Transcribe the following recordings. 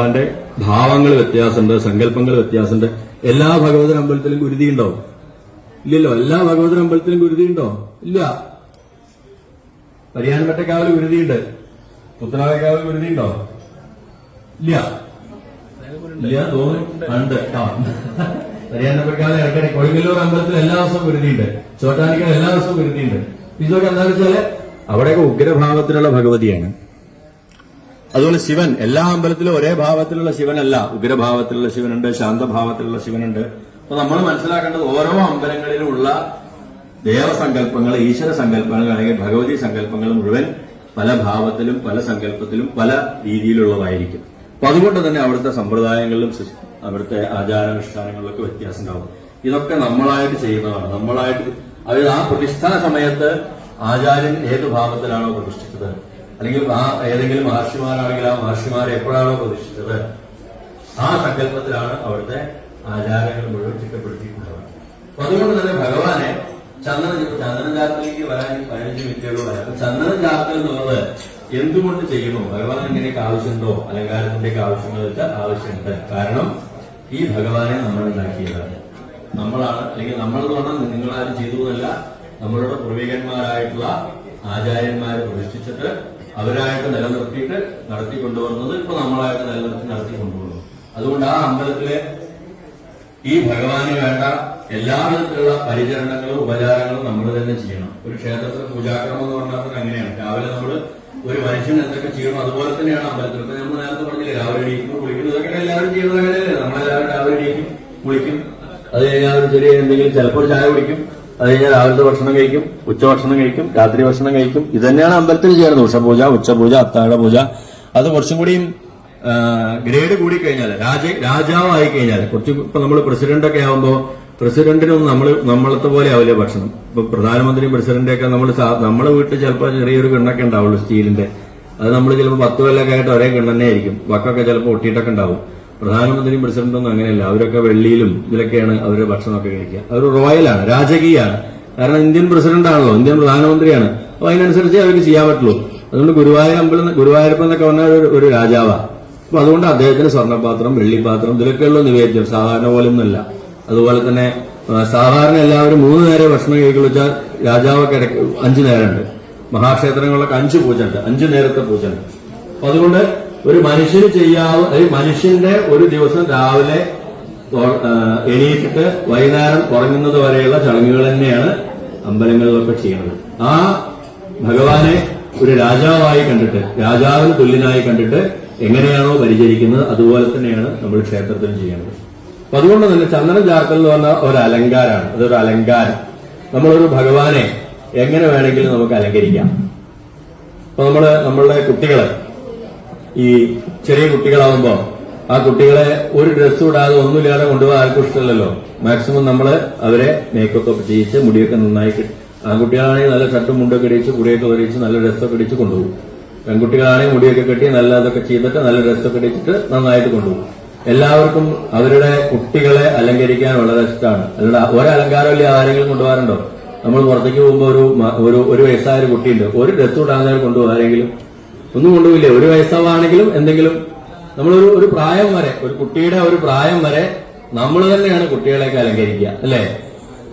ഭഗവാന്റെ ഭാവങ്ങൾ വ്യത്യാസമുണ്ട് സങ്കല്പങ്ങൾ വ്യത്യാസമുണ്ട് എല്ലാ ഭഗവതൻ അമ്പലത്തിലും ഗുരുതി ഉണ്ടോ ഇല്ലല്ലോ എല്ലാ ഭഗവതൻ അമ്പലത്തിലും ഗുരുതി ഉണ്ടോ ഇല്ല. പരിയാൻപറ്റക്കാവിൽ ഗുരുതിയുണ്ട്. പുത്തനാവേക്കാവിൽ ഗുരുതി ഉണ്ടോ ഇല്ല ഇല്ല തോന്നുന്നുണ്ട് പരിയാൻപറ്റക്കാവിൽ ഇടയ്ക്കിടെ കൊഴിങ്ങല്ലൂർ അമ്പലത്തിൽ എല്ലാ ദിവസവും ഗുരുതിയുണ്ട്. ചോട്ടാനിക്കൽ എല്ലാ ദിവസവും ഗുരുതിയുണ്ട്. ഇതൊക്കെ എന്താണെന്ന് വെച്ചാൽ അവിടെയൊക്കെ ഉഗ്രഭാവത്തിലുള്ള ഭഗവതിയാണ്. അതുപോലെ ശിവൻ എല്ലാ അമ്പലത്തിലും ഒരേ ഭാവത്തിലുള്ള ശിവനല്ല. ഉഗ്രഭാവത്തിലുള്ള ശിവനുണ്ട് ശാന്തഭാവത്തിലുള്ള ശിവനുണ്ട്. അപ്പൊ നമ്മൾ മനസ്സിലാക്കേണ്ടത് ഓരോ അമ്പലങ്ങളിലുമുള്ള ദേവസങ്കല്പങ്ങൾ ഈശ്വര സങ്കല്പങ്ങൾ അല്ലെങ്കിൽ ഭഗവതി സങ്കല്പങ്ങൾ മുഴുവൻ പല ഭാവത്തിലും പല സങ്കല്പത്തിലും പല രീതിയിലുള്ളതായിരിക്കും. അപ്പൊ അതുകൊണ്ട് തന്നെ അവിടുത്തെ സമ്പ്രദായങ്ങളിലും അവിടുത്തെ ആചാരാനുഷ്ഠാനങ്ങളിലൊക്കെ വ്യത്യാസം ഉണ്ടാവും. ഇതൊക്കെ നമ്മളായിട്ട് ചെയ്യുന്നതാണ്. നമ്മളായിട്ട് അതായത് ആ പ്രതിഷ്ഠാ സമയത്ത് ആചാര്യൻ ഏത് ഭാവത്തിലാണോ പ്രതിഷ്ഠിച്ചത്? അല്ലെങ്കിൽ ആ ഏതെങ്കിലും മഹർഷിമാരാണെങ്കിൽ ആ മഹർഷിമാരെ എപ്പോഴാണോ പ്രതിഷ്ഠിച്ചത് ആ സങ്കല്പത്തിലാണ് അവിടുത്തെ ആചാരങ്ങൾ മുഴുവൻ ചിട്ടപ്പെടുത്തിയിട്ടുള്ളത് അപ്പൊ അതുകൊണ്ട് തന്നെ ഭഗവാനെ ചന്ദന ചന്ദന ജാത്രയിലേക്ക് വരാൻ പതിനഞ്ച് പതിനഞ്ച് വരാം അപ്പൊ ചന്ദന ജാത്ര എന്നുള്ളത് എന്തുകൊണ്ട് ചെയ്യുന്നു? ഭഗവാൻ ഇങ്ങനെയൊക്കെ ആവശ്യമുണ്ടോ? അലങ്കാരത്തിന്റെയൊക്കെ ആവശ്യങ്ങൾ വെച്ചാൽ ആവശ്യമുണ്ട്. കാരണം ഈ ഭഗവാനെ നമ്മൾ ഉണ്ടാക്കിയതാണ് നമ്മളാണ് അല്ലെങ്കിൽ നമ്മൾ എന്ന് പറഞ്ഞാൽ ചെയ്തു എന്നല്ല നമ്മളുടെ പൂർവികന്മാരായിട്ടുള്ള ആചാര്യന്മാരെ പ്രതിഷ്ഠിച്ചിട്ട് അവരായിട്ട് നിലനിർത്തിയിട്ട് നടത്തിക്കൊണ്ടുവന്നത് ഇപ്പൊ നമ്മളായിട്ട് നിലനിർത്തി നടത്തി കൊണ്ടുവന്നു അതുകൊണ്ട് ആ അമ്പലത്തിലെ ഈ ഭഗവാന് വേണ്ട എല്ലാവിധത്തിലുള്ള പരിചരണങ്ങളും ഉപചാരങ്ങളും നമ്മൾ തന്നെ ചെയ്യണം. ഒരു ക്ഷേത്രത്തിൽ പൂജാക്രമം എന്ന് പറഞ്ഞാൽ അങ്ങനെയാണ്. രാവിലെ നമ്മൾ ഒരു മനുഷ്യൻ എന്തൊക്കെ ചെയ്യണം അതുപോലെ തന്നെയാണ് അമ്പലത്തിൽ നമ്മൾ നേരത്തെ പറഞ്ഞില്ലേ രാവിലെ എണീക്കുന്നു കുളിക്കുന്നു ഇതൊക്കെ എല്ലാവരും ചെയ്യുന്നത് അങ്ങനെയല്ലേ നമ്മളെല്ലാവരും രാവിലെ കുളിക്കും. അത് കഴിഞ്ഞാൽ ഒരു ചെറിയ എന്തെങ്കിലും ചിലപ്പോൾ ചായ കുടിക്കും. അത് കഴിഞ്ഞാൽ രാവിലത്തെ ഭക്ഷണം കഴിക്കും. ഉച്ചഭക്ഷണം കഴിക്കും. രാത്രി ഭക്ഷണം കഴിക്കും. ഇത് തന്നെയാണ് അമ്പലത്തിൽ ചെയ്യുന്നത്. ഉഷപൂജ ഉച്ചപൂജ അത്താഴ പൂജ. അത് കുറച്ചും കൂടിയും ഗ്രേഡ് കൂടി കഴിഞ്ഞാൽ രാജ രാജാവായി കഴിഞ്ഞാൽ കുറച്ച് ഇപ്പൊ നമ്മൾ പ്രസിഡന്റ് ഒക്കെ ആവുമ്പോ പ്രസിഡന്റിനൊന്നും നമ്മൾ നമ്മളത്തെ പോലെ ആവില്ല ഭക്ഷണം? ഇപ്പൊ പ്രധാനമന്ത്രി പ്രസിഡന്റ് ഒക്കെ നമ്മൾ നമ്മുടെ വീട്ടിൽ ചിലപ്പോൾ ചെറിയൊരു കിണ്ണൊക്കെ ഉണ്ടാവുള്ളൂ സ്റ്റീലിന്റെ. അത് നമ്മൾ ചിലപ്പോൾ പത്ത് കൊല്ലൊക്കെ ആയിട്ട് ഒരേ കിണ്ണന്നെ ആയിരിക്കും. വക്കൊക്കെ ചിലപ്പോൾ ഒട്ടിയിട്ടൊക്കെ ഉണ്ടാവും. പ്രധാനമന്ത്രിയും പ്രസിഡന്റൊന്നും അങ്ങനെയല്ല. അവരൊക്കെ വെള്ളിയിലും ഇതിലൊക്കെയാണ് അവരുടെ ഭക്ഷണമൊക്കെ കഴിക്കുക. അവർ റോയലാണ് രാജകീയാണ്. കാരണം ഇന്ത്യൻ പ്രസിഡന്റാണല്ലോ ഇന്ത്യൻ പ്രധാനമന്ത്രിയാണ്. അപ്പൊ അതിനനുസരിച്ച് അവർക്ക് ചെയ്യാൻ പറ്റുള്ളൂ. അതുകൊണ്ട് ഗുരുവായൂർ അമ്പലം ഗുരുവായൂരപ്പൻ എന്നൊക്കെ പറഞ്ഞാൽ ഒരു- രാജാവാണ് അപ്പൊ അതുകൊണ്ട് അദ്ദേഹത്തിന് സ്വർണപാത്രം വെള്ളിപ്പാത്രം ഇതിലൊക്കെയുള്ള നിവേദ്യം സാധാരണ പോലെ ഒന്നുമല്ല അതുപോലെ തന്നെ സാധാരണ എല്ലാവരും മൂന്ന് നേരം ഭക്ഷണം കഴിക്കുള്ളൂ വെച്ചാൽ രാജാവൊക്കെ ഇടയ്ക്ക് അഞ്ചു നേരമുണ്ട്. മഹാക്ഷേത്രങ്ങളിലൊക്കെ അഞ്ച് പൂജ ഉണ്ട് അഞ്ചു നേരത്തെ പൂജ ഉണ്ട്. അപ്പൊ അതുകൊണ്ട് ഒരു മനുഷ്യന് ചെയ്യാവ ഒരു മനുഷ്യന്റെ ഒരു ദിവസം രാവിലെ എണീറ്റിട്ട് വൈകുന്നേരം ഉറങ്ങുന്നത് വരെയുള്ള ചടങ്ങുകൾ തന്നെയാണ് അമ്പലങ്ങളിലൊക്കെ ചെയ്യുന്നത്. ആ ഭഗവാനെ ഒരു രാജാവായി കണ്ടിട്ട് രാജാവിന് തുല്യനായി കണ്ടിട്ട് എങ്ങനെയാണോ പരിചരിക്കുന്നത് അതുപോലെ തന്നെയാണ് നമ്മൾ ക്ഷേത്രത്തിൽ ചെയ്യുന്നത്. അപ്പൊ അതുകൊണ്ട് തന്നെ ചന്ദനം ചാർക്കൽ എന്ന് പറഞ്ഞ ഒരു അലങ്കാരമാണ് അതൊരു അലങ്കാരം. നമ്മളൊരു ഭഗവാനെ എങ്ങനെ വേണമെങ്കിലും നമുക്ക് അലങ്കരിക്കാം. അപ്പൊ നമ്മൾ നമ്മളുടെ കുട്ടികൾ ഈ ചെറിയ കുട്ടികളാവുമ്പോ ആ കുട്ടികളെ ഒരു ഡ്രസ്സ് ഇടാതെ ഒന്നുമില്ലാതെ കൊണ്ടുപോകാൻ ആർക്കും ഇഷ്ടമല്ലല്ലോ. മാക്സിമം നമ്മൾ അവരെ മേക്കപ്പ് ഒക്കെ ചെയ്യിച്ച് മുടിയൊക്കെ നന്നായി ആ ആൺകുട്ടികളാണെങ്കിൽ നല്ല ഷർട്ടും മുണ്ടൊക്കെ ഇടിച്ച് കുടിയൊക്കെ ഒരിച്ച് നല്ല ഡ്രസ്സൊക്കെ ഇടിച്ച് കൊണ്ടുപോകും. പെൺകുട്ടികളാണെങ്കിൽ മുടിയൊക്കെ കെട്ടി നല്ല അതൊക്കെ ചെയ്തിട്ട് നല്ല ഡ്രസ്സൊക്കെ ഇടിച്ചിട്ട് നന്നായിട്ട് കൊണ്ടുപോകും. എല്ലാവർക്കും അവരുടെ കുട്ടികളെ അലങ്കരിക്കാൻ വളരെ ഇഷ്ടമാണ്. അല്ലാതെ ഒരലങ്കാരം ഇല്ല ആരെങ്കിലും കൊണ്ടുപോകാറുണ്ടോ? നമ്മൾ പുറത്തേക്ക് പോകുമ്പോൾ ഒരു ഒരു വയസ്സായ ഒരു കുട്ടിയുണ്ട്. ഒരു ഡ്രസ്സ് ഇടാതെ കൊണ്ടുപോകും ആരെങ്കിലും? ഒന്നും കൊണ്ടുപോയില്ല? ഒരു വയസ്സാവാണെങ്കിലും എന്തെങ്കിലും നമ്മളൊരു ഒരു പ്രായം വരെ ഒരു കുട്ടിയുടെ ഒരു പ്രായം വരെ നമ്മൾ തന്നെയാണ് കുട്ടികളെയൊക്കെ അലങ്കരിക്കുക അല്ലേ?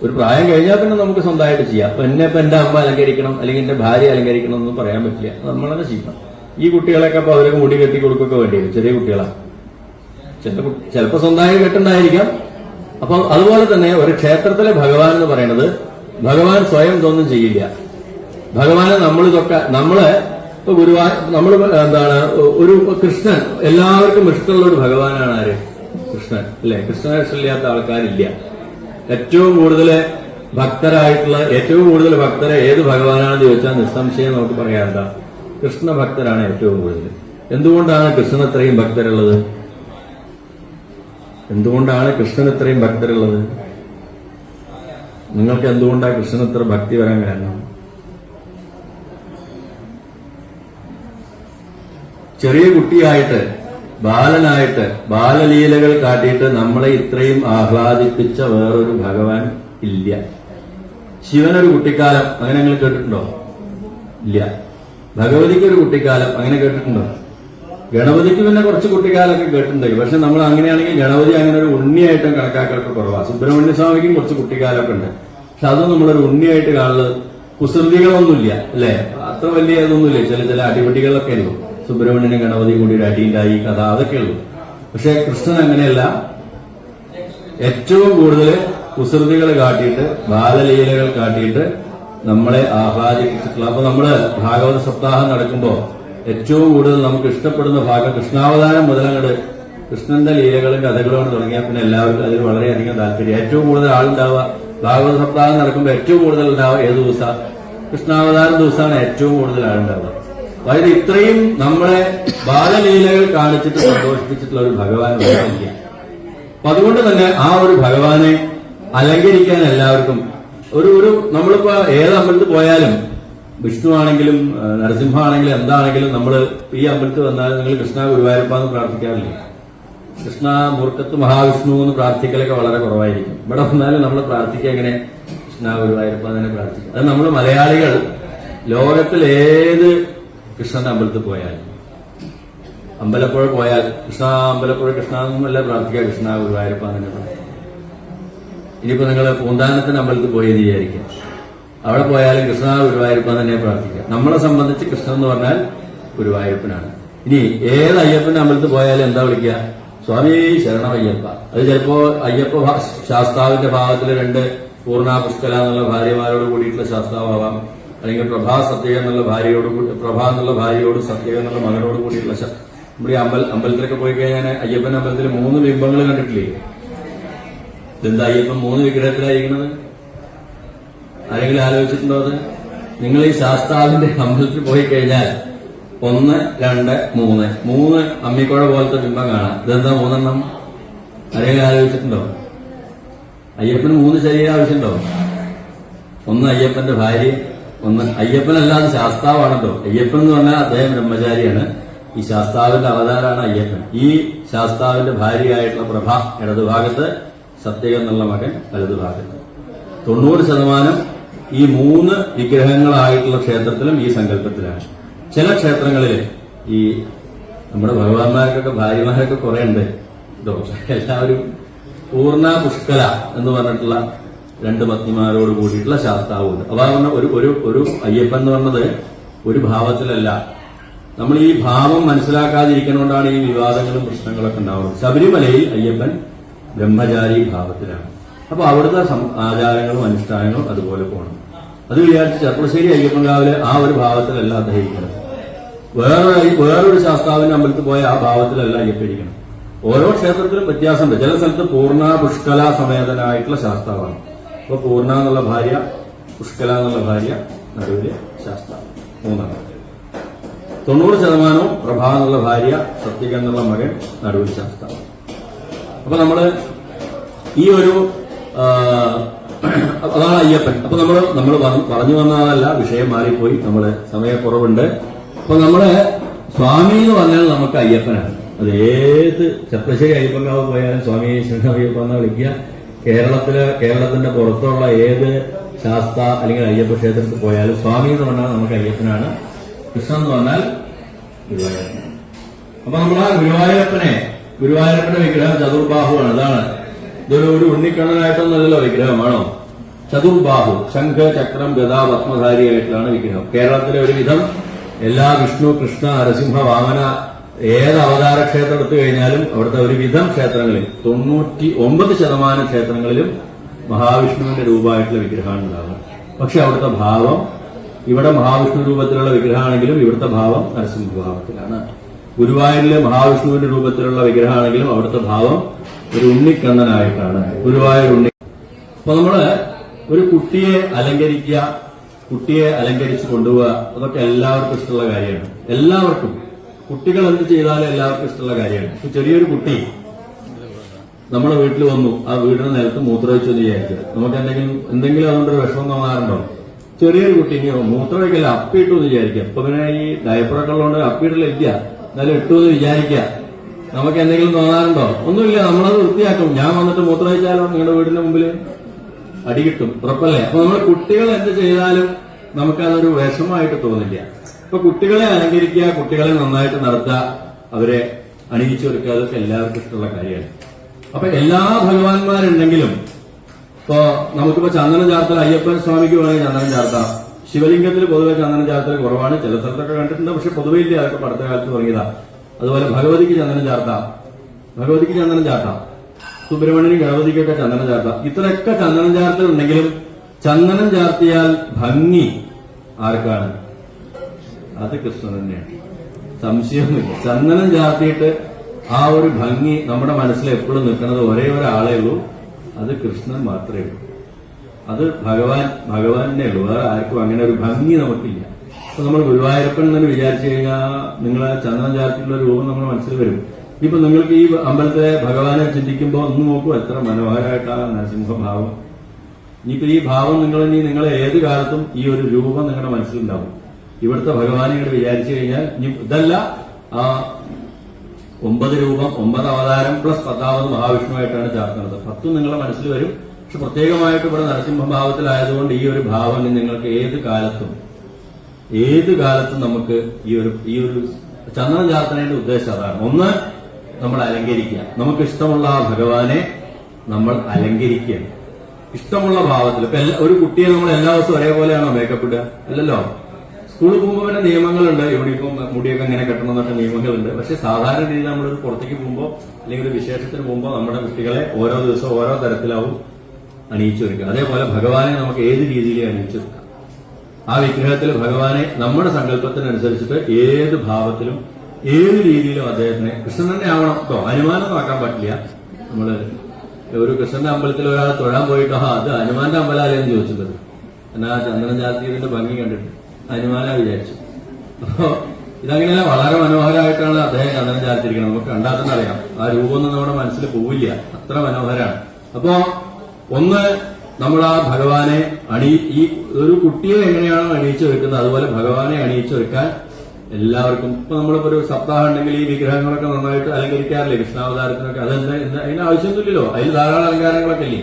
ഒരു പ്രായം കഴിഞ്ഞാൽ പിന്നെ നമുക്ക് സ്വന്തമായിട്ട് ചെയ്യാം. അപ്പൊ എന്നെ ഇപ്പൊ എന്റെ അമ്മ അലങ്കരിക്കണം അല്ലെങ്കിൽ എന്റെ ഭാര്യ അലങ്കരിക്കണം എന്നൊന്നും പറയാൻ പറ്റില്ല. തന്നെ ചെയ്യണം ഈ കുട്ടികളെയൊക്കെ അപ്പൊ അവരൊക്കെ മുടി കെട്ടി കൊടുക്കൊക്കെ വേണ്ടി വരും ചെറിയ കുട്ടികളാ. ചിലപ്പോ സ്വന്തമായി കെട്ടുണ്ടായിരിക്കാം. അപ്പൊ അതുപോലെ തന്നെ ഒരു ക്ഷേത്രത്തിലെ ഭഗവാൻ എന്ന് പറയുന്നത് ഭഗവാൻ സ്വയം ഇതൊന്നും ചെയ്യില്ല. ഭഗവാനെ നമ്മൾ ഇതൊക്കെ നമ്മൾ ഗുരുവായ നമ്മൾ എന്താണ് ഒരു കൃഷ്ണൻ എല്ലാവർക്കും ഇഷ്ടമുള്ള ഒരു ഭഗവാനാണ് ആര്? കൃഷ്ണൻ അല്ലെ? കൃഷ്ണനെ ഇഷ്ടമില്ലാത്ത ആൾക്കാരില്ല. ഏറ്റവും കൂടുതൽ ഭക്തരായിട്ടുള്ള ഏറ്റവും കൂടുതൽ ഭക്തരെ ഏത് ഭഗവാനാണെന്ന് ചോദിച്ചാൽ നിസ്സംശയം നമുക്ക് പറയാം എന്താ? കൃഷ്ണ ഭക്തരാണ് ഏറ്റവും കൂടുതൽ എന്തുകൊണ്ടാണ് കൃഷ്ണൻ ഇത്രയും ഭക്തരുള്ളത്? എന്തുകൊണ്ടാണ് കൃഷ്ണൻ ഇത്രയും ഭക്തരുള്ളത്? നിങ്ങൾക്ക് എന്തുകൊണ്ടാണ് കൃഷ്ണൻ ഇത്ര ഭക്തി വരാൻ കാരണം? ചെറിയ കുട്ടിയായിട്ട് ബാലനായിട്ട് ബാലലീലകൾ കാട്ടിയിട്ട് നമ്മളെ ഇത്രയും ആഹ്ലാദിപ്പിച്ച വേറൊരു ഭഗവാൻ ഇല്ല. ശിവനൊരു കുട്ടിക്കാലം അങ്ങനെ നിങ്ങൾ കേട്ടിട്ടുണ്ടോ? ഇല്ല. ഭഗവതിക്ക് ഒരു കുട്ടിക്കാലം അങ്ങനെ കേട്ടിട്ടുണ്ടോ? ഗണപതിക്ക് പിന്നെ കുറച്ച് കുട്ടിക്കാലൊക്കെ കേട്ടിട്ടുണ്ടെങ്കിൽ പക്ഷെ നമ്മൾ അങ്ങനെയാണെങ്കിൽ ഗണപതി അങ്ങനെ ഒരു ഉണ്ണിയായിട്ടും കണക്കാക്കലൊക്കെ കുറവാണ് സുബ്രഹ്മണ്യ സ്വാമിക്കും കുറച്ച് കുട്ടിക്കാലൊക്കെ ഉണ്ട്. പക്ഷെ അതും നമ്മളൊരു ഉണ്ണിയായിട്ട് കാണുന്നത് കുസൃതികളൊന്നുമില്ല അല്ലെ? അത്ര വലിയ ഇതൊന്നുമില്ല. ചില ചില അടിപിടികളൊക്കെ ഉള്ളൂ സുബ്രഹ്മണ്യനും ഗണപതി കൂടി ഒരു അടിയുണ്ടായി. കഥ അതൊക്കെ ഉള്ളൂ. പക്ഷെ കൃഷ്ണൻ അങ്ങനെയല്ല. ഏറ്റവും കൂടുതൽ കുസൃതികൾ കാട്ടിയിട്ട് ബാലലീലകൾ കാട്ടിയിട്ട് നമ്മളെ ആഹ്ലാദിപ്പിച്ചിട്ടുള്ള അപ്പൊ നമ്മൾ ഭാഗവത സപ്താഹം നടക്കുമ്പോ ഏറ്റവും കൂടുതൽ നമുക്ക് ഇഷ്ടപ്പെടുന്ന ഭാഗം കൃഷ്ണാവതാരം മുതലങ്ങട് കൃഷ്ണന്റെ ലീലകളും കഥകളും തുടങ്ങിയാൽ പിന്നെ എല്ലാവർക്കും അതിൽ വളരെയധികം താല്പര്യം. ഏറ്റവും കൂടുതൽ ആളുണ്ടാവുക ഭാഗവത സപ്താഹം നടക്കുമ്പോൾ ഏറ്റവും കൂടുതൽ ഉണ്ടാവുക ഏത് ദിവസം? കൃഷ്ണാവതാരം ദിവസമാണ് ഏറ്റവും കൂടുതൽ ആളുണ്ടാവുക. അതായത് ഇത്രയും നമ്മളെ ബാലലീലകൾ കാണിച്ചിട്ട് സന്തോഷിപ്പിച്ചിട്ടുള്ള ഒരു ഭഗവാൻ വേണമെങ്കിൽ അപ്പൊ അതുകൊണ്ട് തന്നെ ആ ഒരു ഭഗവാനെ അലങ്കരിക്കാൻ എല്ലാവർക്കും ഒരു ഒരു നമ്മളിപ്പോ ഏത് അമ്പലത്തിൽ പോയാലും വിഷ്ണു ആണെങ്കിലും നരസിംഹ ആണെങ്കിലും എന്താണെങ്കിലും നമ്മൾ ഈ അമ്പലത്തിൽ വന്നാൽ നിങ്ങൾ കൃഷ്ണ ഗുരുവായൂരപ്പ എന്ന് പ്രാർത്ഥിക്കാറില്ലേ? കൃഷ്ണ മൂർക്കത്ത് മഹാവിഷ്ണു എന്ന് പ്രാർത്ഥിക്കലൊക്കെ വളരെ കുറവായിരിക്കും. ഇവിടെ വന്നാലും നമ്മൾ പ്രാർത്ഥിക്കുക എങ്ങനെ? കൃഷ്ണ ഗുരുവായൂരപ്പ തന്നെ പ്രാർത്ഥിക്കുക. അത് നമ്മൾ മലയാളികൾ ലോകത്തിൽ ഏത് കൃഷ്ണന്റെ അമ്പലത്തിൽ പോയാൽ. അമ്പലപ്പുഴ പോയാൽ കൃഷ്ണ അമ്പലപ്പുഴ കൃഷ്ണ പ്രാർത്ഥിക്കുക കൃഷ്ണ ഗുരുവായൂരപ്പ പ്രാർത്ഥിക്കുക ഇനിയിപ്പോ നിങ്ങൾ പൂന്താനത്തിന്റെ അമ്പലത്തിൽ പോയി എന്ന് വിചാരിക്കുക. അവിടെ പോയാലും കൃഷ്ണ ഗുരുവായൂരപ്പ തന്നെ പ്രാർത്ഥിക്കുക. നമ്മളെ സംബന്ധിച്ച് കൃഷ്ണൻ എന്ന് പറഞ്ഞാൽ ഗുരുവായൂരപ്പനാണ്. ഇനി ഏത് അയ്യപ്പന്റെ അമ്പലത്തിൽ പോയാലും എന്താ വിളിക്കുക? സ്വാമി ശരണമയ്യപ്പ. അത് ചിലപ്പോ അയ്യപ്പ ശാസ്താവിന്റെ ഭാഗത്തിൽ രണ്ട് പൂർണ പുഷ്കല എന്നുള്ള ഭാര്യമാരോട് കൂടിയിട്ടുള്ള ശാസ്താവാം അല്ലെങ്കിൽ പ്രഭാ സത്യ എന്നുള്ള ഭാര്യയോട് കൂടി പ്രഭ എന്നുള്ള ഭാര്യയോട് സത്യ എന്നുള്ള മകനോട് കൂടിയുള്ള നമ്മുടെ അമ്പൽ അമ്പലത്തിലൊക്കെ പോയി കഴിഞ്ഞാൽ അയ്യപ്പൻ അമ്പലത്തിൽ മൂന്ന് ബിംബങ്ങൾ കണ്ടിട്ടില്ലേ? ഇതെന്താ അയ്യപ്പൻ മൂന്ന് വിഗ്രഹത്തിലായിരിക്കുന്നത് ആരെങ്കിലും ആലോചിച്ചിട്ടുണ്ടോ അത്? നിങ്ങൾ ഈ ശാസ്താവിന്റെ അമ്പലത്തിൽ പോയി കഴിഞ്ഞാൽ ഒന്ന് രണ്ട് മൂന്ന്. മൂന്ന് അമ്മിക്കുഴ പോലത്തെ ബിംബം കാണാം. ഇതെന്താ മൂന്നെണ്ണം? ആരെങ്കിലും ആലോചിച്ചിട്ടുണ്ടോ? അയ്യപ്പന് മൂന്ന് ശരീരം ആവശ്യമുണ്ടോ? ഒന്ന് അയ്യപ്പന്റെ ഭാര്യ ഒന്ന് അയ്യപ്പനല്ലാതെ ശാസ്താവാണല്ലോ. അയ്യപ്പൻ എന്ന് പറഞ്ഞാൽ അദ്ദേഹം ബ്രഹ്മചാരിയാണ്. ഈ ശാസ്താവിന്റെ അവതാരാണ് അയ്യപ്പൻ. ഈ ശാസ്താവിന്റെ ഭാര്യയായിട്ടുള്ള പ്രഭ ഇടതുഭാഗത്ത് സത്യ എന്നുള്ള മകൻ വലതുഭാഗത്ത്. തൊണ്ണൂറ് ശതമാനം ഈ മൂന്ന് വിഗ്രഹങ്ങളായിട്ടുള്ള ക്ഷേത്രത്തിലും ഈ സങ്കല്പത്തിലാണ്. ചില ക്ഷേത്രങ്ങളിൽ ഈ നമ്മുടെ ഭഗവാന്മാർക്കൊക്കെ ഭാര്യമാരൊക്കെ കുറെ ഉണ്ട് എല്ലാവരും പൂർണ പുഷ്കല എന്ന് പറഞ്ഞിട്ടുള്ള രണ്ട് പത്നിമാരോട് കൂടിയിട്ടുള്ള ശാസ്താവുണ്ട്. അപ്പൊ പറഞ്ഞ ഒരു ഒരു ഒരു അയ്യപ്പൻ എന്ന് പറഞ്ഞത് ഒരു ഭാവത്തിലല്ല. നമ്മൾ ഈ ഭാവം മനസ്സിലാക്കാതിരിക്കുന്നതുകൊണ്ടാണ് ഈ വിവാദങ്ങളും പ്രശ്നങ്ങളൊക്കെ ഉണ്ടാവുന്നത്. ശബരിമലയിൽ അയ്യപ്പൻ ബ്രഹ്മചാരി ഭാവത്തിലാണ്. അപ്പൊ അവിടുത്തെ ആചാരങ്ങളും അനുഷ്ഠാനങ്ങളും അതുപോലെ പോകണം അത് വിചാരിച്ച് അയ്യപ്പൻ രാവിലെ ആ ഒരു ഭാവത്തിലല്ല അദ്ദേഹം ഇരിക്കുന്നത് വേറൊരു വേറൊരു ശാസ്താവിന്റെ അമ്പലത്തിൽ പോയ ആ ഭാവത്തിലല്ല അയ്യപ്പൻ ഓരോ ക്ഷേത്രത്തിലും വ്യത്യാസമുണ്ട്. ചില സ്ഥലത്ത് പൂർണ പുഷ്കല സമേതനായിട്ടുള്ള ശാസ്താവാണ്. അപ്പൊ പൂർണ എന്നുള്ള ഭാര്യ പുഷ്കല എന്നുള്ള ഭാര്യ നടുവിൽ ശാസ്ത്ര മൂന്നെണ്ണം തൊണ്ണൂറ് ശതമാനവും പ്രഭ എന്നുള്ള ഭാര്യ സത്യക എന്നുള്ള മകൻ നടുവിൽ ശാസ്ത്ര. അപ്പൊ നമ്മൾ ഈ ഒരു അതാണ് അയ്യപ്പൻ. അപ്പൊ നമ്മൾ നമ്മൾ പറഞ്ഞു വന്നതല്ല വിഷയം മാറിപ്പോയി നമ്മൾ സമയക്കുറവുണ്ട്. അപ്പൊ നമ്മൾ സ്വാമി എന്ന് പറഞ്ഞാൽ നമുക്ക് അയ്യപ്പനാണ്. അത് ഏത് ചപ്പശ്ശേരി അയ്യപ്പങ്കാവ് പോയാലും സ്വാമി ശരണയ്യപ്പ എന്നാ വിളിക്കുക. കേരളത്തിൽ കേരളത്തിന്റെ പുറത്തുള്ള ഏത് ശാസ്ത്ര അല്ലെങ്കിൽ അയ്യപ്പ ക്ഷേത്രത്തിൽ പോയാലും സ്വാമി എന്ന് പറഞ്ഞാൽ നമുക്ക് അയ്യപ്പനാണ്. കൃഷ്ണൻ എന്ന് പറഞ്ഞാൽ ഗുരുവായൂരപ്പനാണ്. അപ്പൊ നമ്മൾ ആ ഗുരുവായൂരപ്പനെ ഗുരുവായൂരപ്പന്റെ വിഗ്രഹം ചതുർബാഹുവാണ്. അതാണ്. ഇതൊരു ഒരു ഉണ്ണിക്കണ്ണനായിട്ടൊന്നുമല്ലല്ലോ വിഗ്രഹമാണോ? ചതുർബാഹു ശംഖ ചക്രം ഗതാ പത്മധാരിയായിട്ടാണ് വിഗ്രഹം. കേരളത്തിലെ ഒരുവിധം എല്ലാ വിഷ്ണു കൃഷ്ണ നരസിംഹ വാമന ഏത് അവതാര ക്ഷേത്രം എടുത്തു കഴിഞ്ഞാലും അവിടുത്തെ ഒരുവിധം ക്ഷേത്രങ്ങളിൽ തൊണ്ണൂറ്റി ഒമ്പത് ശതമാനം ക്ഷേത്രങ്ങളിലും മഹാവിഷ്ണുവിന്റെ രൂപമായിട്ടുള്ള വിഗ്രഹമാണ് ഉണ്ടാകുന്നത് പക്ഷെ അവിടുത്തെ ഭാവം ഇവിടെ മഹാവിഷ്ണു രൂപത്തിലുള്ള വിഗ്രഹമാണെങ്കിലും ഇവിടുത്തെ ഭാവം നരസിംഹഭാവത്തിലാണ് ഗുരുവായൂരിലെ മഹാവിഷ്ണുവിന്റെ രൂപത്തിലുള്ള വിഗ്രഹമാണെങ്കിലും അവിടുത്തെ ഭാവം ഒരു ഉണ്ണിക്കണ്ണനായിട്ടാണ്. ഗുരുവായൂർ ഉണ്ണി അപ്പൊ നമ്മൾ ഒരു കുട്ടിയെ അലങ്കരിക്കുക കുട്ടിയെ അലങ്കരിച്ച് കൊണ്ടുപോവുക അതൊക്കെ എല്ലാവർക്കും ഇഷ്ടമുള്ള കാര്യമാണ്. എല്ലാവർക്കും കുട്ടികൾ എന്ത് ചെയ്താലും എല്ലാവർക്കും ഇഷ്ടമുള്ള കാര്യമാണ്. ഇപ്പൊ ചെറിയൊരു കുട്ടി നമ്മുടെ വീട്ടിൽ വന്നു. ആ വീടിന് നിലത്ത് മൂത്രമൊഴിച്ചു എന്ന് വിചാരിക്കുക നമുക്ക് എന്തെങ്കിലും എന്തെങ്കിലും അതുകൊണ്ടൊരു വിഷമം തോന്നാറുണ്ടോ? ചെറിയൊരു കുട്ടി ഇനി മൂത്രമൊഴിക്കല്ല അപ്പിട്ടു എന്ന് വിചാരിക്കുക. അപ്പൊ പിന്നെ ഈ ഡയപ്പറൊക്കെ ഉള്ളതുകൊണ്ട് അപ്പിയിട്ടില്ല ഇല്ല എന്നാലും ഇട്ടു എന്ന് വിചാരിക്കുക. നമുക്ക് എന്തെങ്കിലും തോന്നാറുണ്ടോ? ഒന്നുമില്ല. നമ്മളത് വൃത്തിയാക്കും. ഞാൻ വന്നിട്ട് മൂത്രമൊഴിച്ചാലോ? നിങ്ങളുടെ വീടിന്റെ മുമ്പിൽ അടി കിട്ടും. ഉറപ്പല്ലേ? അപ്പൊ നമ്മൾ കുട്ടികൾ എന്ത് ചെയ്താലും നമുക്കതൊരു വിഷമമായിട്ട് തോന്നില്ല. അപ്പൊ കുട്ടികളെ അലങ്കരിക്കുക കുട്ടികളെ നന്നായിട്ട് നടത്തുക അവരെ അണിയിച്ചു കൊടുക്കുക അതൊക്കെ എല്ലാവർക്കും ഇഷ്ടമുള്ള കാര്യമാണ്. അപ്പൊ എല്ലാ ഭഗവാന്മാരുണ്ടെങ്കിലും ഇപ്പോ നമുക്കിപ്പോ ചന്ദനം ചാർത്തൽ അയ്യപ്പൻ സ്വാമിക്ക് വേണമെങ്കിൽ ചന്ദനം ചാർത്താം. ശിവലിംഗത്തിൽ പൊതുവെ ചന്ദനം ചാർത്തൽ കുറവാണ്. ചില സ്ഥലത്തൊക്കെ കണ്ടിട്ടുണ്ട്. പക്ഷെ പൊതുവേ ഇല്ല. അതൊക്കെ അടുത്ത കാലത്ത് തുടങ്ങിയതാ. അതുപോലെ ഭഗവതിക്ക് ചന്ദനം ചാർത്താം. ഭഗവതിക്ക് ചന്ദനം ചാർത്താം. സുബ്രഹ്മണ്യനും ഗണപതിക്കൊക്കെ ചന്ദനം ചാർത്താം. ഇത്രയൊക്കെ ചന്ദനം ചാർത്തൽ ഉണ്ടെങ്കിലും ചന്ദനം ചാർത്തിയാൽ ഭംഗി ആർക്കാണ്? അത് കൃഷ്ണൻ തന്നെയാണ്. സംശയമൊന്നുമില്ല. ചന്ദനം ചാർത്തിയിട്ട് ആ ഒരു ഭംഗി നമ്മുടെ മനസ്സിൽ എപ്പോഴും നിൽക്കുന്നത് ഒരേ ഒരാളേ ഉള്ളൂ. അത് കൃഷ്ണൻ മാത്രമേ ഉള്ളൂ. അത് ഭഗവാൻ ഭഗവാനെ ഉള്ളൂ. വേറെ ആർക്കും അങ്ങനെ ഒരു ഭംഗി നമുക്കില്ല. അപ്പൊ നമ്മൾ ഗുരുവായൂരപ്പൻ എന്ന് വിചാരിച്ചു കഴിഞ്ഞാൽ നിങ്ങൾ ചന്ദനം ചാർത്തിയുള്ള രൂപം നമ്മുടെ മനസ്സിൽ വരും. ഇപ്പൊ നിങ്ങൾക്ക് ഈ അമ്പലത്തിലെ ഭഗവാനെ ചിന്തിക്കുമ്പോൾ ഒന്ന് നോക്കൂ എത്ര മനോഹരമായിട്ടാണ് നരസിംഹഭാവം. ഇനിയിപ്പോ ഈ ഭാവം നിങ്ങൾ ഇനി നിങ്ങൾ ഏത് കാലത്തും ഈ ഒരു രൂപം നിങ്ങളുടെ മനസ്സിലുണ്ടാവും. ഇവിടുത്തെ ഭഗവാനെ വിചാരിച്ചു കഴിഞ്ഞാൽ ഇതല്ല ഒമ്പത് രൂപം ഒമ്പത് അവതാരം പ്ലസ് പത്താമത് മഹാവിഷ്ണുവായിട്ടാണ് ചേർക്കുന്നത്. പത്തും നിങ്ങളുടെ മനസ്സിൽ വരും. പക്ഷെ പ്രത്യേകമായിട്ട് ഇവിടെ നരസിംഹഭാവത്തിലായതുകൊണ്ട് ഈ ഒരു ഭാവം നിങ്ങൾക്ക് ഏത് കാലത്തും ഏത് കാലത്തും നമുക്ക് ഈ ഒരു ഈ ഒരു ചന്ദ്രൻ ചാർത്തനയുടെ ഉദ്ദേശം അതാണ്. ഒന്ന് നമ്മൾ അലങ്കരിക്കുക. നമുക്ക് ഇഷ്ടമുള്ള ആ ഭഗവാനെ നമ്മൾ അലങ്കരിക്കുക. ഇഷ്ടമുള്ള ഭാവത്തിൽ. ഇപ്പൊ ഒരു കുട്ടിയെ നമ്മൾ എല്ലാ ദിവസവും ഒരേപോലെയാണോ മേക്കപ്പ് ഇടുക? അല്ലല്ലോ. സ്കൂളിൽ പോകുമ്പോൾ പിന്നെ നിയമങ്ങളുണ്ട്. യൂണിഫോം മുടിയൊക്കെ എങ്ങനെ കെട്ടണം എന്നൊക്കെ നിയമങ്ങളുണ്ട്. പക്ഷെ സാധാരണ രീതിയിൽ നമ്മൾ പുറത്തേക്ക് പോകുമ്പോൾ അല്ലെങ്കിൽ ഒരു വിശേഷത്തിന് പോകുമ്പോൾ നമ്മുടെ കുട്ടികളെ ഓരോ ദിവസവും ഓരോ തരത്തിലാവും അണിയിച്ചൊരുക്കുക അതേപോലെ ഭഗവാനെ നമുക്ക് ഏത് രീതിയിൽ അണിയിച്ചൊരുക്കാം ആ വിഗ്രഹത്തിൽ ഭഗവാനെ നമ്മുടെ സങ്കല്പത്തിനനുസരിച്ചിട്ട് ഏത് ഭാവത്തിലും ഏത് രീതിയിലും അദ്ദേഹത്തിനെ കൃഷ്ണൻ തന്നെ ആവണം. കേട്ടോ അനുമാനം നോക്കാൻ പറ്റില്ല. നമ്മൾ ഒരു കൃഷ്ണന്റെ അമ്പലത്തിൽ ഒരാൾ തൊഴാൻ പോയിട്ടോ അത് ഹനുമാന്റെ അമ്പലാലയെന്ന് ചോദിച്ചത് എന്നാ ചന്ദ്രൻ ചാർത്തിയതിന്റെ ഭംഗി കണ്ടിട്ട്. ഹനുമാന വിചാരിച്ചു. അപ്പോ ഇതങ്ങനെയല്ല വളരെ മനോഹരമായിട്ടാണ് അദ്ദേഹം ചന്ദനം വിചാരിച്ചിരിക്കുന്നത് നമുക്ക് കണ്ടാൽ തന്നെ അറിയാം. ആ രൂപമൊന്നും നമ്മുടെ മനസ്സിൽ പോവില്ല. അത്ര മനോഹരമാണ് അപ്പോ ഒന്ന് നമ്മൾ ആ ഭഗവാനെ അണി ഈ ഒരു കുട്ടിയെ എങ്ങനെയാണോ അണിയിച്ചു വെക്കുന്നത് അതുപോലെ ഭഗവാനെ അണിയിച്ചു വെക്കാൻ എല്ലാവർക്കും ഇപ്പൊ നമ്മളിപ്പോ ഒരു സപ്താഹം ഉണ്ടെങ്കിൽ ഈ വിഗ്രഹങ്ങളൊക്കെ നന്നായിട്ട് അലങ്കരിക്കാറില്ലേ കൃഷ്ണാവതാരത്തിനൊക്കെ? അതെന്താ അതിന് ആവശ്യമൊന്നുമില്ലല്ലോ. അതിൽ ധാരാളം അലങ്കാരങ്ങളൊക്കെ ഇല്ലേ?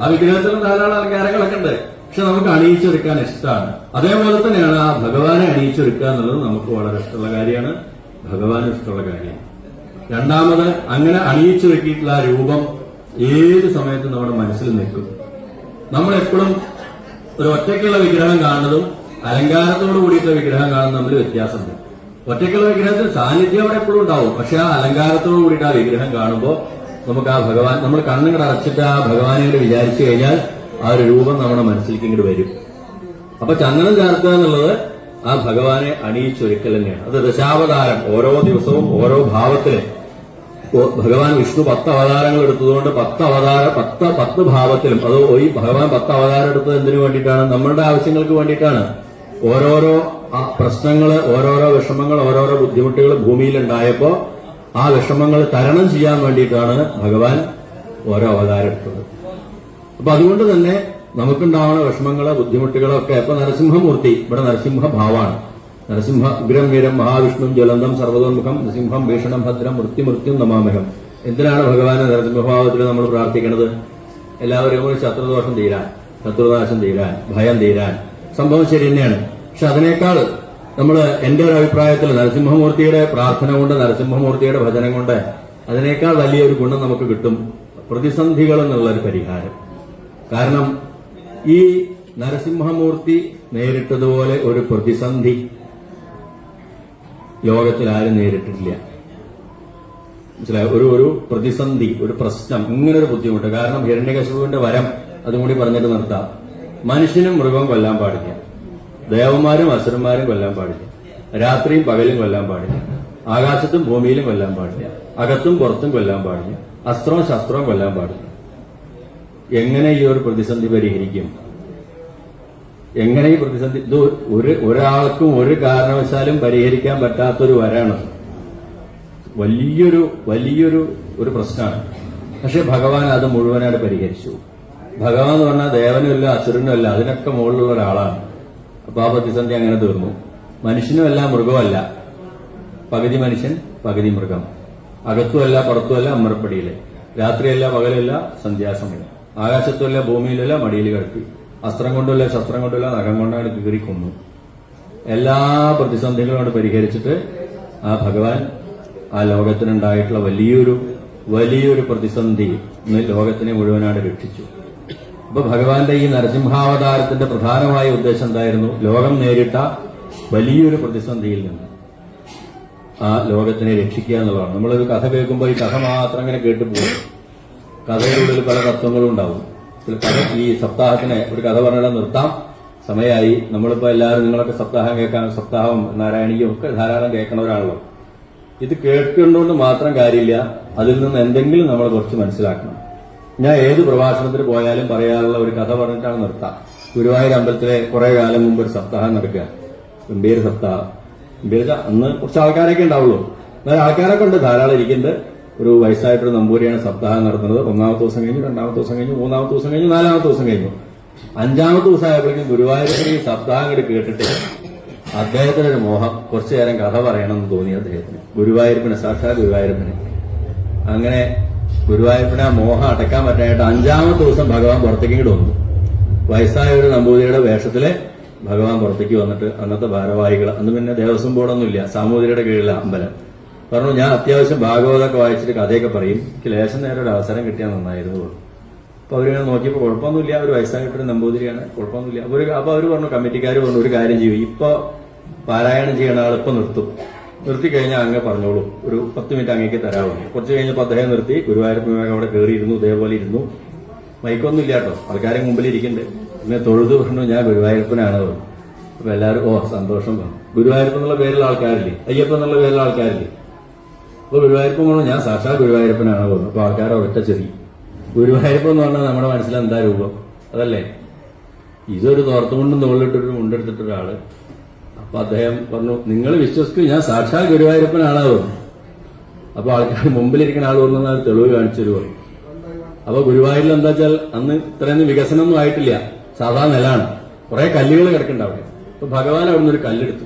ആ വിഗ്രഹത്തിലും ധാരാളം അലങ്കാരങ്ങളൊക്കെ ഉണ്ട്. പക്ഷെ നമുക്ക് അണിയിച്ചെടുക്കാൻ ഇഷ്ടമാണ് അതേപോലെ തന്നെയാണ് ആ ഭഗവാനെ അണിയിച്ചെടുക്കുക എന്നുള്ളത് നമുക്ക് വളരെ ഇഷ്ടമുള്ള കാര്യമാണ്. ഭഗവാനും ഇഷ്ടമുള്ള കാര്യമാണ്. രണ്ടാമത് അങ്ങനെ അണിയിച്ചു വെക്കിയിട്ടുള്ള ആ രൂപം ഏത് സമയത്തും നമ്മുടെ മനസ്സിൽ നിൽക്കും. നമ്മൾ എപ്പോഴും ഒരു ഒറ്റയ്ക്കുള്ള വിഗ്രഹം കാണുന്നതും അലങ്കാരത്തോട് കൂടിയിട്ടുള്ള വിഗ്രഹം കാണുന്ന തമ്മിൽ വ്യത്യാസമുണ്ട്. ഒറ്റയ്ക്കുള്ള വിഗ്രഹത്തിൽ സാന്നിധ്യം അവിടെ എപ്പോഴും ഉണ്ടാവും. പക്ഷെ ആ അലങ്കാരത്തോട് കൂടിയിട്ട് ആ വിഗ്രഹം കാണുമ്പോൾ നമുക്ക് ആ ഭഗവാൻ നമ്മൾ കണ്ണുകൾ അടച്ചിട്ട് ആ ഭഗവാനെ വിചാരിച്ചു കഴിഞ്ഞാൽ ആ രൂപം നമ്മുടെ മനസ്സിലേക്ക് ഇങ്ങോട്ട് വരും. അപ്പൊ ചന്ദനം ചേർക്കുക എന്നുള്ളത് ആ ഭഗവാനെ അണിയിച്ചൊരുക്കൽ തന്നെയാണ്. അത് ദശാവതാരം ഓരോ ദിവസവും ഓരോ ഭാവത്തിൽ. ഭഗവാൻ വിഷ്ണു പത്ത് അവതാരങ്ങൾ എടുത്തതുകൊണ്ട് പത്ത് അവതാര പത്ത് പത്ത് ഭാവത്തിലും. അത് ഈ ഭഗവാൻ പത്ത് അവതാരം എടുത്തത് എന്തിനു വേണ്ടിയിട്ടാണ്? നമ്മളുടെ ആവശ്യങ്ങൾക്ക് വേണ്ടിയിട്ടാണ്. ഓരോരോ പ്രശ്നങ്ങൾ ഓരോരോ വിഷമങ്ങൾ ഓരോരോ ബുദ്ധിമുട്ടുകൾ ഭൂമിയിൽ ഉണ്ടായപ്പോ ആ വിഷമങ്ങൾ തരണം ചെയ്യാൻ വേണ്ടിയിട്ടാണ് ഭഗവാൻ ഓരോ അവതാരം എടുത്തത്. അപ്പൊ അതുകൊണ്ട് തന്നെ നമുക്കുണ്ടാവുന്ന വിഷമങ്ങൾ ബുദ്ധിമുട്ടുകളൊക്കെ ഇപ്പൊ നരസിംഹമൂർത്തി ഇവിടെ നരസിംഹ ഭാവാണ് നരസിംഹ ഉഗ്രം വീരം മഹാവിഷ്ണു ജ്വലന്തം സർവതോന്മുഖം നരസിംഹം ഭീഷണം ഭദ്രം മൃത്യു മൃത്യും നമാമഹം. എന്തിനാണ് ഭഗവാനെ നരസിംഹഭാവത്തിൽ നമ്മൾ പ്രാർത്ഥിക്കുന്നത് എല്ലാവരും കൂടി ശത്രുദോഷം തീരാൻ ശത്രുനാശം തീരാൻ ഭയം തീരാൻ. സംഭവം ശരി തന്നെയാണ്. പക്ഷെ അതിനേക്കാൾ നമ്മൾ എന്റെ ഒരു അഭിപ്രായത്തിൽ നരസിംഹമൂർത്തിയുടെ പ്രാർത്ഥന കൊണ്ട് നരസിംഹമൂർത്തിയുടെ ഭജനം കൊണ്ട് അതിനേക്കാൾ വലിയൊരു ഗുണം നമുക്ക് കിട്ടും. പ്രതിസന്ധികൾ എന്നുള്ള ഒരു പരിഹാരം. കാരണം ഈ നരസിംഹമൂർത്തി നേരിട്ടതുപോലെ ഒരു പ്രതിസന്ധി ലോകത്തിൽ ആരും നേരിട്ടിട്ടില്ല. മനസ്സിലായോ? ഒരു ഒരു പ്രതിസന്ധി ഒരു പ്രശ്നം ഇങ്ങനെ ഒരു ബുദ്ധിമുട്ട്. കാരണം ഹിരണ്യകശുവിന്റെ വരം അതും കൂടി പറഞ്ഞിട്ട് നിർത്താം. മനുഷ്യനും മൃഗവും കൊല്ലാൻ പാടില്ല. ദേവന്മാരും അസുരന്മാരും കൊല്ലാൻ പാടില്ല. രാത്രിയും പകലും കൊല്ലാൻ പാടില്ല. ആകാശത്തും ഭൂമിയിലും കൊല്ലാൻ പാടില്ല. അകത്തും പുറത്തും കൊല്ലാൻ പാടില്ല. അസ്ത്രവും ശസ്ത്രവും കൊല്ലാൻ പാടില്ല. എങ്ങനെ ഈ ഒരു പ്രതിസന്ധി പരിഹരിക്കും? എങ്ങനെ ഈ പ്രതിസന്ധി ഇത് ഒരു ഒരാൾക്കും ഒരു കാരണവശാലും പരിഹരിക്കാൻ പറ്റാത്തൊരു വരാണ്. വലിയൊരു വലിയൊരു ഒരു പ്രശ്നമാണ്. പക്ഷെ ഭഗവാൻ അത് മുഴുവനായിട്ട് പരിഹരിച്ചു. ഭഗവാൻ എന്ന് പറഞ്ഞാൽ ദേവനുമല്ല അസുരനുമല്ല അതിനൊക്കെ മുകളിലുള്ള ഒരാളാണ്. അപ്പൊ ആ പ്രതിസന്ധി അങ്ങനെ തീർന്നു. മനുഷ്യനുമല്ല മൃഗമല്ല പകുതി മനുഷ്യൻ പകുതി മൃഗം. അകത്തുമല്ല പുറത്തുമല്ല അമ്മറപ്പടിയിലെ രാത്രിയല്ല പകലല്ല സന്ധ്യാസമയം. ആകാശത്തുമല്ല ഭൂമിയിലല്ല മടിയിൽ കിടക്കി അസ്ത്രം കൊണ്ടല്ല ശസ്ത്രം കൊണ്ടല്ല നഖം കൊണ്ടാണ് കീറി കൊന്നു. എല്ലാ പ്രതിസന്ധികളും കൊണ്ട് പരിഹരിച്ചിട്ട് ആ ഭഗവാൻ ആ ലോകത്തിനുണ്ടായിട്ടുള്ള വലിയൊരു വലിയൊരു പ്രതിസന്ധി ലോകത്തിനെ മുഴുവനായിട്ട് രക്ഷിച്ചു. അപ്പൊ ഭഗവാന്റെ ഈ നരസിംഹാവതാരത്തിന്റെ പ്രധാനമായ ഉദ്ദേശം എന്തായിരുന്നു? ലോകം നേരിട്ട വലിയൊരു പ്രതിസന്ധിയിൽ നിന്ന് ആ ലോകത്തിനെ രക്ഷിക്കുക എന്നുള്ളതാണ്. നമ്മളൊരു കഥ കേൾക്കുമ്പോൾ ഈ കഥ മാത്രം അങ്ങനെ കേട്ടു പോകും. കഥയുടെ ഉള്ളിൽ പല തത്വങ്ങളും ഉണ്ടാവും. കഥ ഈ സപ്താഹത്തിന് ഒരു കഥ പറഞ്ഞാൽ നിർത്താം. സമയമായി നമ്മളിപ്പോ എല്ലാവരും നിങ്ങളൊക്കെ സപ്താഹം കേൾക്കാൻ സപ്താഹം നാരായണിയും ഒക്കെ ധാരാളം കേൾക്കണവരാണല്ലോ ഇത് കേൾക്കേണ്ടതുകൊണ്ട് മാത്രം കാര്യമില്ല. അതിൽ നിന്ന് എന്തെങ്കിലും നമ്മൾ കുറച്ച് മനസ്സിലാക്കണം. ഞാൻ ഏത് പ്രഭാഷണത്തിന് പോയാലും പറയാനുള്ള ഒരു കഥ പറഞ്ഞിട്ടാണ് നിർത്താം. ഗുരുവായൂർ അമ്പലത്തിലെ കുറെ കാലം മുമ്പ് ഒരു സപ്താഹം നടക്കുക. ഗംഭീര സപ്താഹം. ഗംഭീര അന്ന് കുറച്ച് ആൾക്കാരൊക്കെ ഉണ്ടാവുള്ളൂ. എന്നാൽ ആൾക്കാരൊക്കെ ഉണ്ട് ധാരാളം ഇരിക്കുന്നുണ്ട്. ഒരു വയസ്സായിട്ടൊരു നമ്പൂരിയാണ് സപ്താഹം നടത്തുന്നത്. ഒന്നാമത്തെ ദിവസം കഴിഞ്ഞു രണ്ടാമത്തെ ദിവസം കഴിഞ്ഞു മൂന്നാമത്തെ ദിവസം കഴിഞ്ഞു നാലാമത്തെ ദിവസം കഴിഞ്ഞു. അഞ്ചാമത്തെ ദിവസം ആയപ്പോഴേക്കും ഗുരുവായൂരപ്പന് ഈ സപ്താഹം കൂടി കേട്ടിട്ട് അദ്ദേഹത്തിന് ഒരു മോഹം കുറച്ചു നേരം കഥ പറയണമെന്ന് തോന്നി അദ്ദേഹത്തിന്. ഗുരുവായൂരപ്പന് സാക്ഷാ ഗുരുവായൂരപ്പന്. അങ്ങനെ ഗുരുവായൂരപ്പനെ ആ മോഹം അടക്കാൻ പറ്റാനായിട്ട് അഞ്ചാമത്തെ ദിവസം ഭഗവാൻ പുറത്തേക്ക് വന്നു. വയസ്സായ ഒരു നമ്പൂതിരിയുടെ വേഷത്തിൽ ഭഗവാൻ പുറത്തേക്ക് വന്നിട്ട് അന്നത്തെ ഭാരവാഹികൾ അന്ന് പിന്നെ ദേവസ്വം ബോർഡൊന്നുമില്ല സാമൂതിരിയുടെ കീഴിലെ അമ്പലം. പറഞ്ഞു ഞാൻ അത്യാവശ്യം ഭാഗവതമൊക്കെ വായിച്ചിട്ട് കഥയൊക്കെ പറയും. എനിക്ക് നേരെ ഒരു അവസരം കിട്ടിയാൽ നന്നായിരുന്നു. പറഞ്ഞു. അപ്പൊ അവരിങ്ങനെ നോക്കിയപ്പോൾ കുഴപ്പമൊന്നുമില്ല. ഒരു വയസ്സായിട്ടൊരു നമ്പൂതിരിയാണ്. കുഴപ്പമൊന്നുമില്ല. അപ്പൊ ഒരു അപ്പൊ അവർ പറഞ്ഞു കമ്മിറ്റിക്കാർ പറഞ്ഞു ഒരു കാര്യം ചെയ്യും. ഇപ്പൊ പാരായണം ചെയ്യണ ആൾ ഇപ്പൊ നിർത്തും. നിർത്തി കഴിഞ്ഞാൽ അങ്ങ് പറഞ്ഞോളൂ. ഒരു പത്ത് മിനിറ്റ് അങ്ങേക്ക് തരാവുന്നു കുറച്ച് കഴിഞ്ഞപ്പോൾ അദ്ദേഹം നിർത്തി. ഗുരുവായൂരപ്പൻ അവിടെ കയറിയിരുന്നു ഇതേപോലെ ഇരുന്നു. മൈക്കൊന്നും ഇല്ല കേട്ടോ. ആൾക്കാരെ മുമ്പിൽ ഇരിക്കണ്ടേ പിന്നെ തൊഴുത് പറഞ്ഞു ഞാൻ ഗുരുവായൂരപ്പനാണ്. അപ്പൊ എല്ലാവരും ഓ സന്തോഷം. പറഞ്ഞു ഗുരുവായൂരപ്പെന്നുള്ള പേരുള്ള ആൾക്കാരില്ലേ? അയ്യപ്പെന്നുള്ള പേരുള്ള ആൾക്കാരില്ലേ? അപ്പൊ ഗുരുവായൂരപ്പൻ പോകണം ഞാൻ സാക്ഷാൽ ഗുരുവായൂരപ്പനാണ് പോകുന്നത് അപ്പൊ ആൾക്കാരെ ഒറ്റ ചെറി ഗുരുവായൂരപ്പൻ എന്ന് പറഞ്ഞാൽ നമ്മുടെ മനസ്സിൽ എന്താ രൂപം? അതല്ലേ? ഇതൊരു തോർത്തുമുണ്ടും തോളിലിട്ടൊരു മുണ്ടെടുത്തിട്ടൊരാൾ. അപ്പൊ അദ്ദേഹം പറഞ്ഞു നിങ്ങൾ വിശ്വസിക്കും ഞാൻ സാക്ഷാൽ ഗുരുവായൂരപ്പനാണ് പറഞ്ഞു. അപ്പൊ ആൾക്കാർ മുമ്പിലിരിക്കുന്ന ആൾ പറഞ്ഞു "അത് തെളിവ് കാണിച്ചു പോയി അപ്പൊ ഗുരുവായൂരിൽ എന്താ വെച്ചാൽ അന്ന് ഇത്രയൊന്നും വികസനമൊന്നും ആയിട്ടില്ല. സാധാ നിലാണ്. കുറെ കല്ലുകൾ കിടക്കുന്നുണ്ട് അവിടെ. അപ്പൊ ഭഗവാൻ അവിടുന്ന് ഒരു കല്ലെടുത്തു.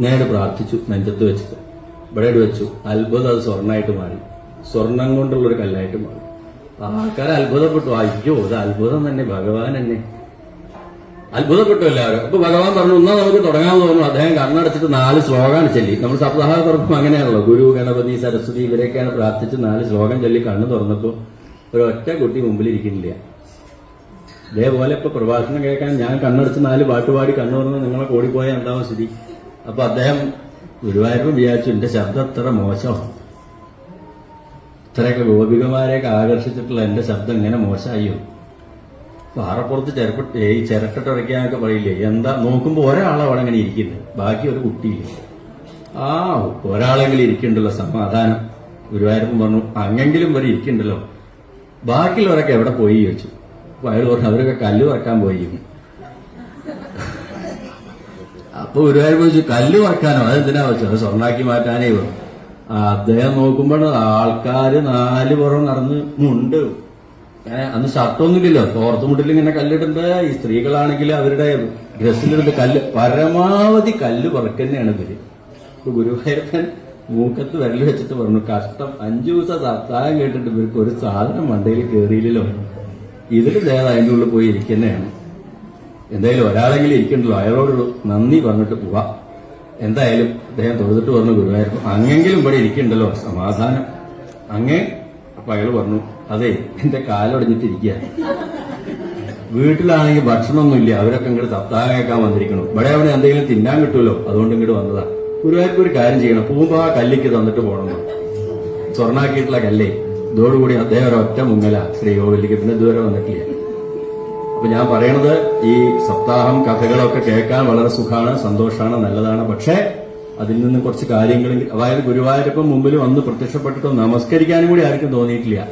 നേരെ പ്രാർത്ഥിച്ചു നെഞ്ചത്ത് വെച്ചിട്ട്. ഇവിടെ വെച്ചു. അത്ഭുതം അത് സ്വർണമായിട്ട് മാറി. സ്വർണം കൊണ്ടുള്ള ഒരു കല്ലായിട്ട് മാറി. ആൾക്കാർ അത്ഭുതപ്പെട്ടു. അയ്യോ ഇത് അത്ഭുതം തന്നെ. ഭഗവാൻ തന്നെ. അത്ഭുതപ്പെട്ടു എല്ലാവരും. അപ്പൊ ഭഗവാൻ പറഞ്ഞു എന്നാ നമുക്ക് തുടങ്ങാമെന്ന് പറഞ്ഞു അദ്ദേഹം കണ്ണടച്ചിട്ട് നാല് ശ്ലോകമാണ് ചൊല്ലി. നമ്മൾ സപ്താഹ തുറക്കുമ്പോൾ അങ്ങനെയാണല്ലോ. ഗുരു ഗണപതി സരസ്വതി ഇവരെയൊക്കെയാണ് പ്രാർത്ഥിച്ച് നാല് ശ്ലോകം ചൊല്ലി കണ്ണ് തുറന്നപ്പോ ഒരൊറ്റ കുട്ടി മുമ്പിൽ ഇരിക്കുന്നില്ല. ഇതേപോലെ ഇപ്പൊ പ്രഭാഷണം കേൾക്കാൻ ഞാൻ കണ്ണടച്ച് നാല് പാട്ടുപാടി കണ്ണു തുറന്ന് നിങ്ങളെ കൂടിപ്പോയാൽ എന്താവും സ്ഥിതി? അപ്പൊ അദ്ദേഹം ഗുരുവായൂർ വിചാരിച്ചു എന്റെ ശബ്ദം അത്ര മോശം ഇത്രയൊക്കെ ഗോപികമാരെയൊക്കെ ആകർഷിച്ചിട്ടുള്ള എന്റെ ശബ്ദം ഇങ്ങനെ മോശമായോ? പാറപ്പുറത്ത് ചിരപ്പിട്ട് ഈ ചിരട്ടിട്ടുറയ്ക്കാനൊക്കെ പറയില്ലേ? എന്താ നോക്കുമ്പോ ഒരാളെ അവിടെ അങ്ങനെ ഇരിക്കുന്നത് ബാക്കി ഒരു കുട്ടിയില്ല? ആ ഒരാളെങ്കിലും ഇരിക്കണ്ടല്ലോ സമാധാനം. ഗുരുവായൂരപ്പം പറഞ്ഞു അങ്ങെങ്കിലും വരെ ഇരിക്കണ്ടല്ലോ ബാക്കിയുള്ളവരൊക്കെ എവിടെ പോയി ചോദിച്ചു. അയാൾ പറഞ്ഞു അവരൊക്കെ കല്ല് വറക്കാൻ പോയി. അപ്പൊ ഗുരുവായൂർ ചോദിച്ചു കല്ല് വറക്കാനോ? അതെന്തിനാ വെച്ചത്? സ്വർണാക്കി മാറ്റാനേ വരും അദ്ദേഹം നോക്കുമ്പോൾ ആൾക്കാര് നാല് പുറം നടന്ന് മുണ്ട്. അന്ന് ഷർട്ടൊന്നുമില്ലല്ലോ. തോർത്തുമുട്ടിൽ ഇങ്ങനെ കല്ലിടുന്നത് ഈ സ്ത്രീകളാണെങ്കിൽ അവരുടെ ഡ്രസ്സിലിടുന്ന കല്ല് പരമാവധി കല്ല് പറക്കന്നെയാണ് ഇവർ. ഗുരുവായൂരപ്പൻ മൂക്കത്ത് വിരൽ വെച്ചിട്ട് പറഞ്ഞു കഷ്ടം. അഞ്ചു ദിവസം സപ്താഹം കേട്ടിട്ട് ഇവർക്ക് ഒരു സാധനം മണ്ടയിൽ കയറിയില്ലല്ലോ ഇതിൽ ദേഹം അതിന്റെ ഉള്ളിൽ പോയി ഇരിക്കുന്നതാണ് എന്തായാലും ഒരാളെങ്കിലും ഇരിക്കണ്ടല്ലോ. അയാളോട് നന്ദി പറഞ്ഞിട്ട് പോവാ. എന്തായാലും അദ്ദേഹം തൊഴുതിട്ട് പറഞ്ഞു ഗുരുവായിരുന്നു അങ്ങെങ്കിലും ഇവിടെ ഇരിക്കണ്ടല്ലോ. സമാധാനം. അങ്ങേ അപ്പൊ അയാൾ പറഞ്ഞു അതെ എന്റെ കാലൊടിഞ്ഞിട്ടിരിക്കുക വീട്ടിലാണെങ്കിൽ ഭക്ഷണമൊന്നുമില്ല. അവരൊക്കെ ഇങ്ങോട്ട് സപ്താഹം കേൾക്കാൻ വന്നിരിക്കണം. ഇവിടെ അവിടെ എന്തെങ്കിലും തിന്നാൻ കിട്ടുമല്ലോ. അതുകൊണ്ട് ഇങ്ങോട്ട് വന്നതാ. ഗുരുവായൂർക്ക് ഒരു കാര്യം ചെയ്യണം. പൂമ്പാ ആ കല്ലിക്ക് തന്നിട്ട് പോകണം. സ്വർണാക്കിയിട്ടുള്ള കല്ലേ? ഇതോടുകൂടി അദ്ദേഹം ഒരൊറ്റ മുങ്ങല. ശ്രീകോവിലേക്ക് പിന്നെ ദൂരെ വന്നിട്ടില്ല. അപ്പൊ ഞാൻ പറയണത് ഈ സപ്താഹം കഥകളൊക്കെ കേൾക്കാൻ വളരെ സുഖമാണ് സന്തോഷമാണ് നല്ലതാണ്. പക്ഷേ അതിൽ നിന്ന് കുറച്ച് കാര്യങ്ങൾ അതായത് ഗുരുവായൂരപ്പം മുമ്പിൽ വന്ന് പ്രത്യക്ഷപ്പെട്ടിട്ട് നമസ്കരിക്കാനും കൂടി ആർക്കും തോന്നിയിട്ടില്ല.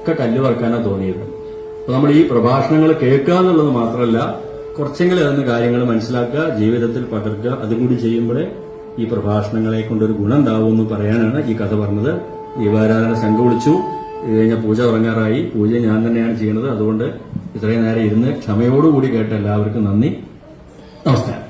ഒക്കെ കല്ല് തോന്നിയത്. അപ്പൊ നമ്മൾ ഈ പ്രഭാഷണങ്ങൾ കേൾക്കുക എന്നുള്ളത് മാത്രമല്ല കുറച്ചെങ്കിലും അതിന് കാര്യങ്ങൾ മനസ്സിലാക്കുക ജീവിതത്തിൽ പകർത്തുക അതും കൂടി ചെയ്യുമ്പോഴേ ഈ പ്രഭാഷണങ്ങളെ കൊണ്ടൊരു ഗുണം ഉണ്ടാവും എന്ന് പറയാനാണ് ഈ കഥ പറഞ്ഞത്. ദീപാരാധന സംഘം വിളിച്ചു. ഇത് കഴിഞ്ഞ പൂജ തുടങ്ങാറായി. പൂജ ഞാൻ തന്നെയാണ് ചെയ്യുന്നത് അതുകൊണ്ട് ഇത്രയും നേരം ഇരുന്ന് ക്ഷമയോടുകൂടി കേട്ട എല്ലാവർക്കും നന്ദി. നമസ്കാരം.